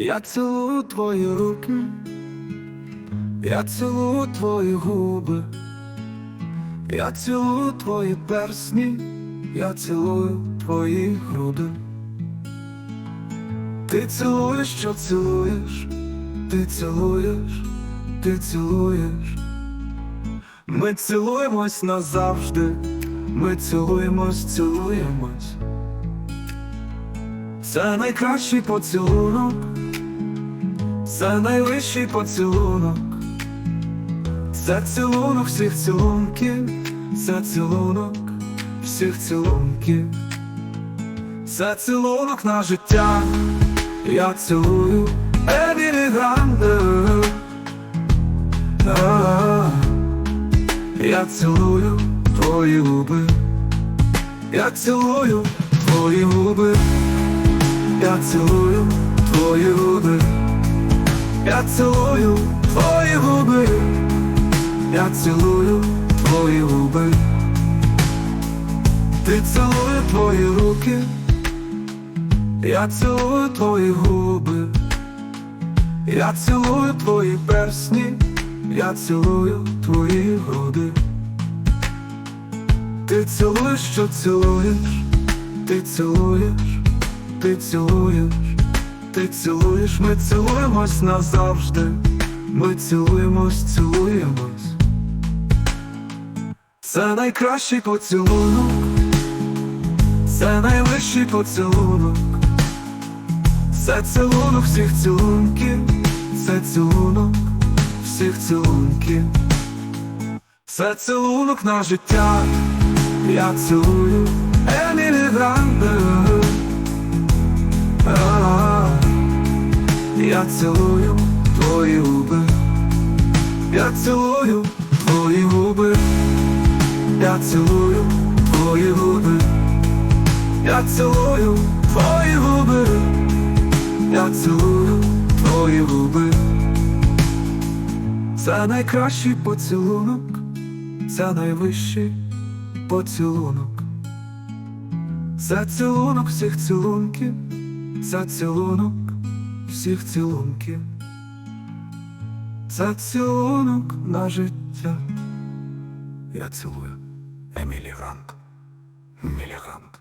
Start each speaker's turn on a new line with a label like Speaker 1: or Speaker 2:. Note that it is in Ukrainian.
Speaker 1: Я цілую твої руки, я цілую твої губи, я цілую твої персні, я цілую твої груди. Ти цілуєш, що цілуєш, ти цілуєш, ти цілуєш. Ми цілуємось назавжди, ми цілуємось, цілуємось. Це найкращий поцілунок, це найвищий поцілунок, це цілунок всіх цілунків, це цілунок всіх цілунків, це цілунок на життя, я цілую Емілі Гранде. Я цілую твої губи, я цілую твої губи. Я цілую твої губи, я цілую твої губи, я цілую твої губи, ти цілую твої руки, я цілую твої губи, я цілую твої персні, я цілую твої груди. Ти цілуєш, що цілуєш, ти цілуєш. Ти цілуєш, ти цілуєш, ми цілуємось назавжди, ми цілуємось, цілуємось. Це найкращий поцілунок, це найвищий поцілунок, це цілунок всіх цілунків, це цілунок всіх цілунків, це цілунок на життя, я цілую Емілі Гранде. Я цілую твої губи, я цілую твої губи, я цілую твої губи, я цілую твої губи, я цілую твої губи. Це найкращий поцілунок, це найвищий поцілунок, це цілунок всіх цілунків. Це цілунок всіх цілунків, це цілунок на життя. Я цілую Емілі Ранг. Емілі Ранг.